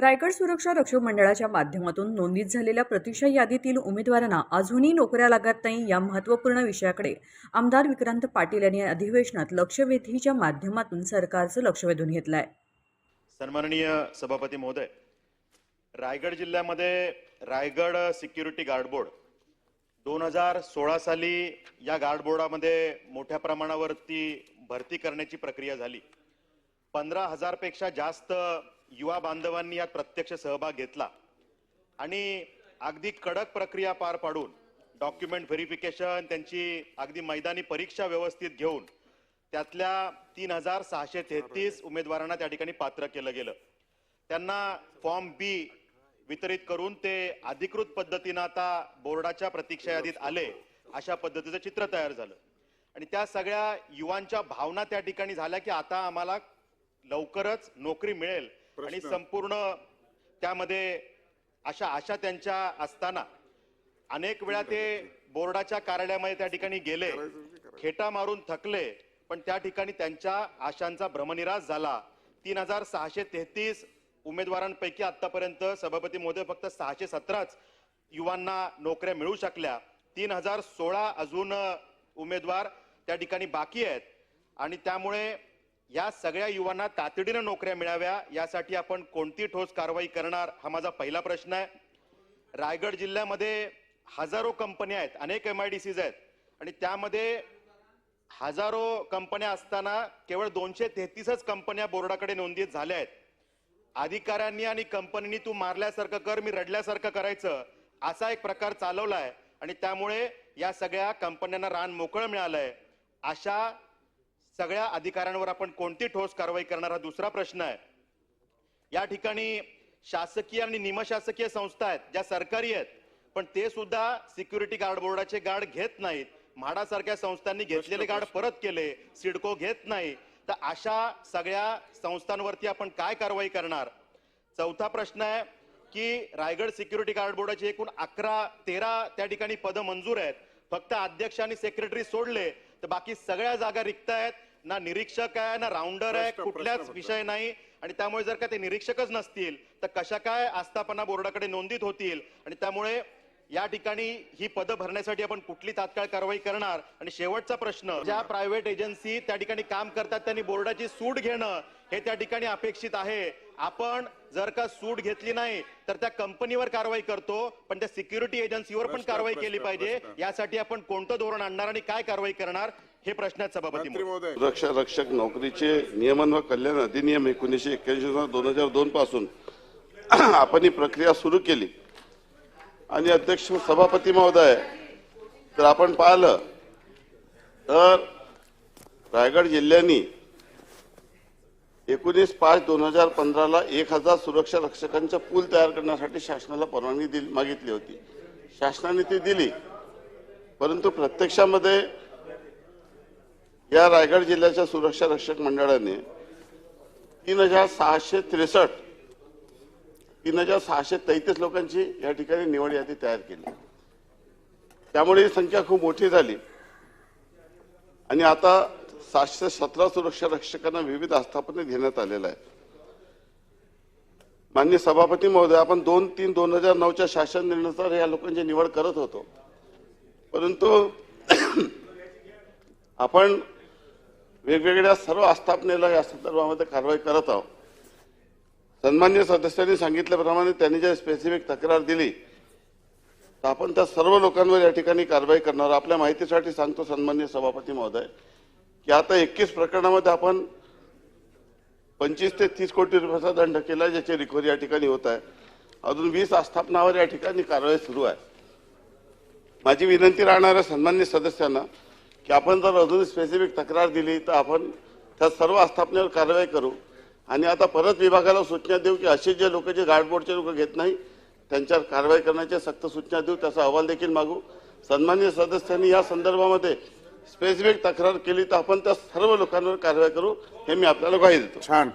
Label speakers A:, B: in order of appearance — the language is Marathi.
A: रायगड सुरक्षा रक्षक मंडळाच्या माध्यमातून नोंदीत झालेल्या प्रतीक्षा यादीतील उमेदवारांना अजूनही नोकऱ्या लागत नाही या महत्त्वपूर्ण विषयाकडे आमदार विक्रांत पाटील यांनी अधिवेशनात लक्षवेधीच्या माध्यमातून सरकारचं लक्ष वेधून घेतलं आहे
B: सन्माननीय सभापती महोदय रायगड जिल्ह्यामध्ये रायगड सिक्युरिटी गार्ड बोर्ड दोन हजार सोळा साली या गार्ड बोर्डामध्ये मोठ्या प्रमाणावरती भरती करण्याची प्रक्रिया झाली. पंधरा हजारपेक्षा जास्त युवा बांधवांनी यात प्रत्यक्ष सहभाग घेतला. आणि अगदी कडक प्रक्रिया पार पाडून डॉक्युमेंट व्हेरिफिकेशन त्यांची अगदी मैदानी परीक्षा व्यवस्थित घेऊन त्यातल्या तीन हजार सहाशे तेहतीस उमेदवारांना त्या ठिकाणी पात्र केलं गेलं. त्यांना फॉर्म बी वितरित करून ते अधिकृत पद्धतीनं आता बोर्डाच्या प्रतीक्षा यादीत आले अशा पद्धतीचं चित्र तयार झालं. आणि त्या सगळ्या युवांच्या भावना त्या ठिकाणी झाल्या की आता आम्हाला लवकरच नोकरी मिळेल आणि संपूर्ण त्यामध्ये अशा आशा त्यांच्या असताना अनेक वेळा ते बोर्डाच्या कार्यालयामध्ये त्या ठिकाणी गेले खेटा मारून थकले पण त्या ठिकाणी त्यांच्या आशांचा भ्रमनिराश झाला. तीन हजार सहाशे तेहतीस उमेदवारांपैकी आतापर्यंत सभापती महोदय फक्त सहाशे सतराच युवांना नोकऱ्या मिळू शकल्या. तीन हजार सोळा अजून उमेदवार त्या ठिकाणी बाकी आहेत. आणि त्यामुळे या सगळ्या युवांना तातडीनं नोकऱ्या मिळाव्या यासाठी आपण कोणती ठोस कारवाई करणार हा माझा पहिला प्रश्न आहे. रायगड जिल्ह्यामध्ये हजारो कंपन्या आहेत अनेक एम आय डी सीज आहेत. आणि त्यामध्ये हजारो कंपन्या असताना केवळ दोनशे तेहतीसच कंपन्या बोर्डाकडे नोंदीत झाल्या आहेत. अधिकाऱ्यांनी आणि कंपनीनी तू मारल्यासारखं कर मी रडल्यासारखं करायचं असा एक प्रकार चालवला आहे आणि त्यामुळे या सगळ्या कंपन्यांना रान मोकळं मिळालंय. अशा सगळ्या अधिकाऱ्यांवर आपण कोणती ठोस कारवाई करणार हा दुसरा प्रश्न आहे. या ठिकाणी शासकीय आणि निमशासकीय संस्था आहेत ज्या सरकारी आहेत पण ते सुद्धा सिक्युरिटी गार्ड बोर्डाचे गार्ड घेत नाहीत. म्हाडासारख्या संस्थांनी घेतलेले गार्ड परत केले सिडको घेत नाही. तर अशा सगळ्या संस्थांवरती आपण काय कारवाई करणार? चौथा प्रश्न आहे की रायगड सिक्युरिटी गार्ड बोर्डाचे एकूण अकरा तेरा त्या ठिकाणी पदं मंजूर आहेत. फक्त अध्यक्ष आणि सेक्रेटरी सोडले तर बाकी सगळ्या जागा रिक्त आहेत. ना निरीक्षक आहे ना राऊंडर आहे कुठल्याच विषय नाही. आणि त्यामुळे जर का ते निरीक्षकच नसतील तर कशा काय आस्थापना बोर्डाकडे नोंदीत होतील? आणि त्यामुळे या ठिकाणी ही पदं भरण्यासाठी आपण कुठली तात्काळ कारवाई करणार? आणि शेवटचा प्रश्न ज्या प्रायव्हेट एजन्सी त्या ठिकाणी काम करतात त्यांनी बोर्डाची सूट घेणं हे त्या ठिकाणी अपेक्षित आहे. आपण जर का सूट घेतली नाही तर त्या कंपनीवर कारवाई करतो पण त्या सिक्युरिटी एजन्सीवर पण कारवाई केली पाहिजे. यासाठी आपण कोणतं धोरण आणणार आणि काय कारवाई करणार हे प्रश्न आहेत सभापती
C: सुरक्षा रक्षक नोकरीचे नियमन व कल्याण अधिनियम एकोणीसशे एक्क्याऐंशी दोन हजार दोन पासून आपण ही प्रक्रिया सुरू केली. आणि अध्यक्ष सभापती महोदय तर आपण पाहिलं तर रायगड जिल्ह्यांनी एकोणीस पाच दोन हजार पंधराला एक हजार सुरक्षा रक्षकांचा पूल तयार करण्यासाठी शासनाला परवानगी दिली मागितली होती. शासनाने ती दिली परंतु प्रत्यक्षामध्ये या रायगड जिल्ह्याच्या सुरक्षा रक्षक मंडळाने तीन हजार सहाशे त्रेसष्ट तीन हजार सहाशे तेहतीस लोकांची या ठिकाणी निवड यादी तयार केली. त्यामुळे ही संख्या खूप मोठी झाली. आणि आता सातशे सतरा सुरक्षा रक्षकांना विविध आस्थापने घेण्यात आलेलं आहे मान्य सभापती महोदय आपण दोन तीन दोन हजार नऊच्या शासन निर्णयानुसार या लोकांची निवड करत होतो. परंतु आपण वेगवेगळ्या सर्व आस्थापनेला या संदर्भामध्ये कारवाई करत आहोत. सन्मान्य सदस्यांनी सांगितल्याप्रमाणे त्यांनी ज्या स्पेसिफिक तक्रार दिली तर आपण त्या सर्व लोकांवर या ठिकाणी कारवाई करणार आपल्या माहितीसाठी सांगतो सन्मान्य सभापती महोदय की आता एकवीस प्रकरणामध्ये आपण पंचवीस ते तीस कोटी रुपयाचा दंड केला ज्याची रिकव्हरी या ठिकाणी होत आहे. अजून वीस आस्थापनावर या ठिकाणी कारवाई सुरू आहे. माझी विनंती राहणाऱ्या सन्मान्य सदस्यांना की आपण जर अजून स्पेसिफिक तक्रार दिली तर आपण त्या सर्व आस्थापनेवर कारवाई करू. आणि आता परत विभागाला सूचना देऊ की असे जे लोक जे गार्डबोर्डचे लोक घेत नाही त्यांच्यावर कारवाई करण्याच्या सक्त सूचना देऊ त्याचा अहवाल देखील मागू. सन्मान्य सदस्यांनी या संदर्भामध्ये स्पेसिफिक तक्रार केली तर आपण त्या सर्व लोकांवर कारवाई करू हे मी आपल्याला ग्वाही देतो.
D: छान.